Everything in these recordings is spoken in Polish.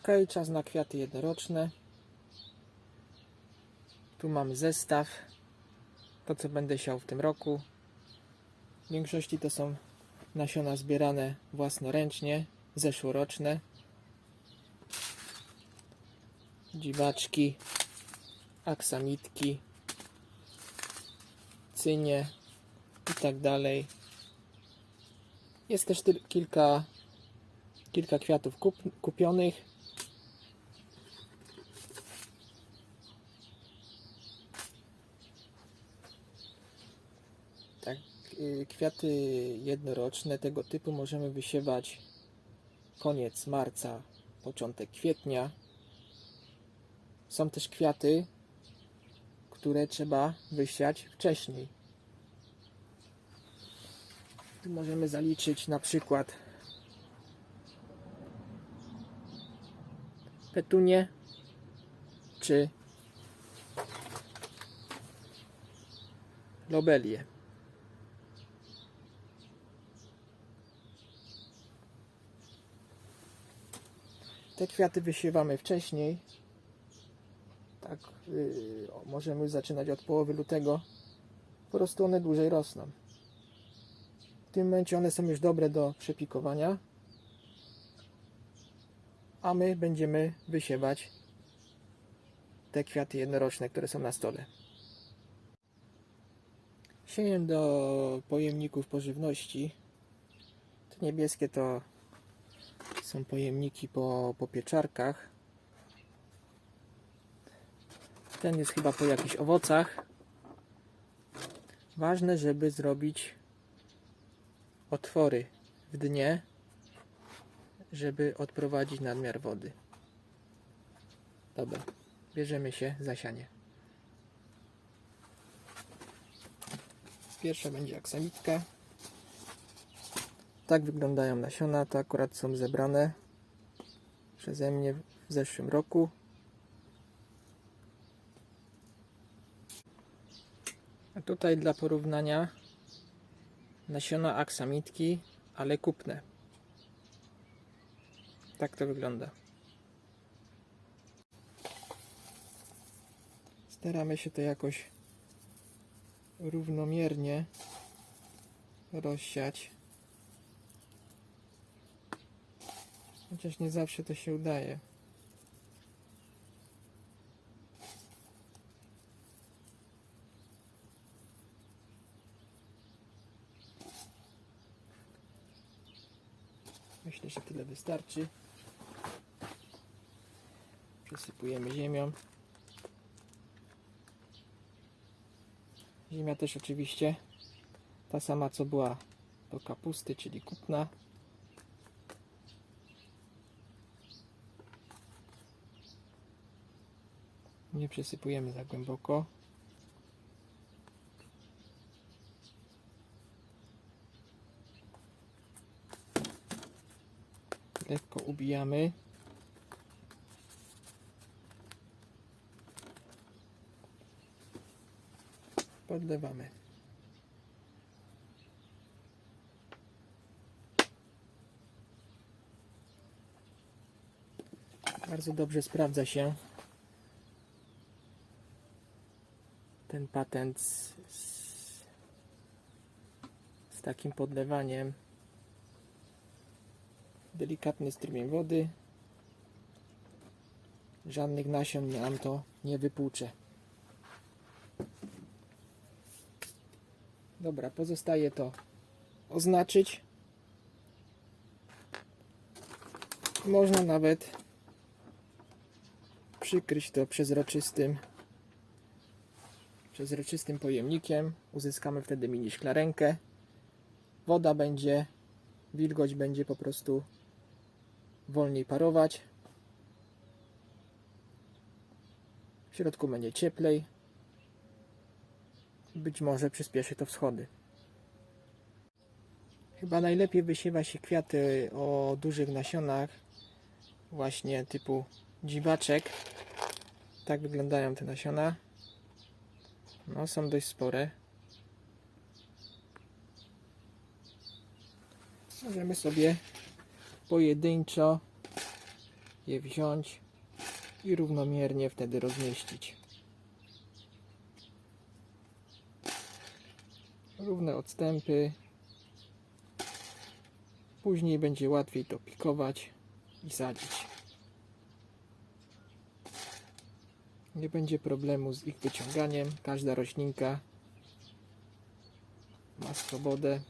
Ok, czas na kwiaty jednoroczne. Tu mamy zestaw. To, co będę siał w tym roku. W większości to są nasiona zbierane własnoręcznie, zeszłoroczne. Dziwaczki, aksamitki, cynie i tak dalej. Jest też kilka, kilka kwiatów kup, kupionych. Tak, y, kwiaty jednoroczne tego typu możemy wysiewać koniec marca, początek kwietnia. Są też kwiaty, które trzeba wysiać wcześniej. Tu możemy zaliczyć na przykład petunię czy lobelię. Te kwiaty wysiewamy wcześniej. Tak, yy, możemy zaczynać od połowy lutego. Po prostu one dłużej rosną. W tym momencie one są już dobre do przepikowania. A my będziemy wysiewać te kwiaty jednoroczne, które są na stole. Sieję do pojemników pożywności. Te niebieskie to są pojemniki po, po pieczarkach. Ten jest chyba po jakichś owocach. Ważne, żeby zrobić otwory w dnie, żeby odprowadzić nadmiar wody. Dobra, bierzemy się za sianie. Pierwsza będzie aksamitka. Tak wyglądają nasiona. To akurat są zebrane przeze mnie w zeszłym roku. A tutaj dla porównania nasiona aksamitki, ale kupne. Tak to wygląda. Staramy się to jakoś równomiernie rozsiać. Chociaż nie zawsze to się udaje. Myślę, że tyle wystarczy. Przesypujemy ziemią. Ziemia też oczywiście ta sama co była do kapusty, czyli kupna. Nie przesypujemy za głęboko. Lekko ubijamy. Podlewamy. Bardzo dobrze sprawdza się ten patent z, z, z takim podlewaniem. Delikatny strumień wody. Żadnych nasion nam to nie wypłucze. Dobra, pozostaje to oznaczyć. Można nawet przykryć to przezroczystym przezroczystym pojemnikiem. Uzyskamy wtedy mini szklarenkę. Woda będzie, wilgoć będzie po prostu wolniej parować. W środku będzie cieplej. Być może przyspieszy to wschody. Chyba najlepiej wysiewa się kwiaty o dużych nasionach, właśnie typu dziwaczek. Tak wyglądają te nasiona. No, są dość spore. Możemy sobie pojedynczo je wziąć i równomiernie wtedy rozmieścić. Równe odstępy. Później będzie łatwiej to pikować i sadzić. Nie będzie problemu z ich wyciąganiem. Każda roślinka ma swobodę.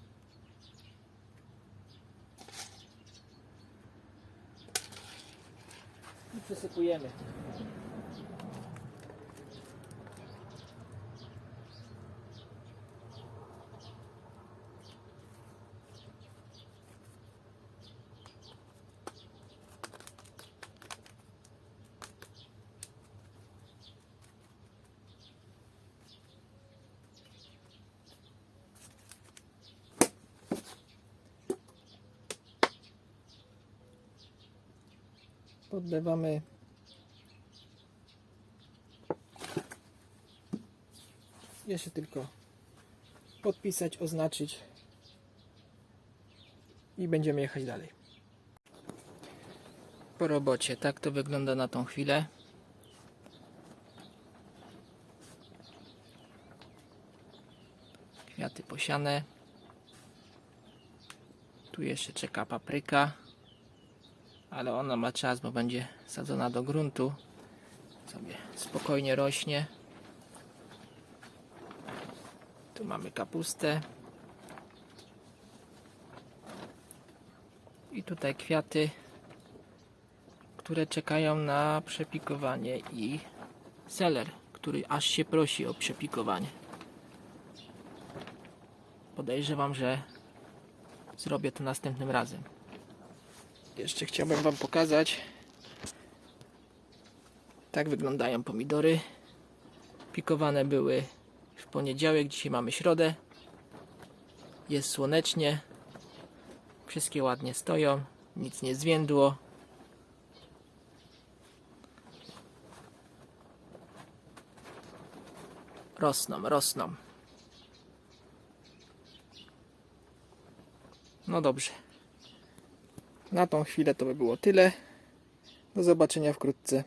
I przesypujemy. Podlewamy jeszcze tylko podpisać, oznaczyć i będziemy jechać dalej. Po robocie, tak to wygląda na tą chwilę. Kwiaty posiane. Tu jeszcze czeka papryka ale ona ma czas, bo będzie sadzona do gruntu. Sobie spokojnie rośnie. Tu mamy kapustę. I tutaj kwiaty, które czekają na przepikowanie i seler, który aż się prosi o przepikowanie. Podejrzewam, że zrobię to następnym razem. Jeszcze chciałbym Wam pokazać. Tak wyglądają pomidory. Pikowane były w poniedziałek, dzisiaj mamy środę. Jest słonecznie. Wszystkie ładnie stoją, nic nie zwiędło. Rosną, rosną. No dobrze. Na tą chwilę to by było tyle. Do zobaczenia wkrótce.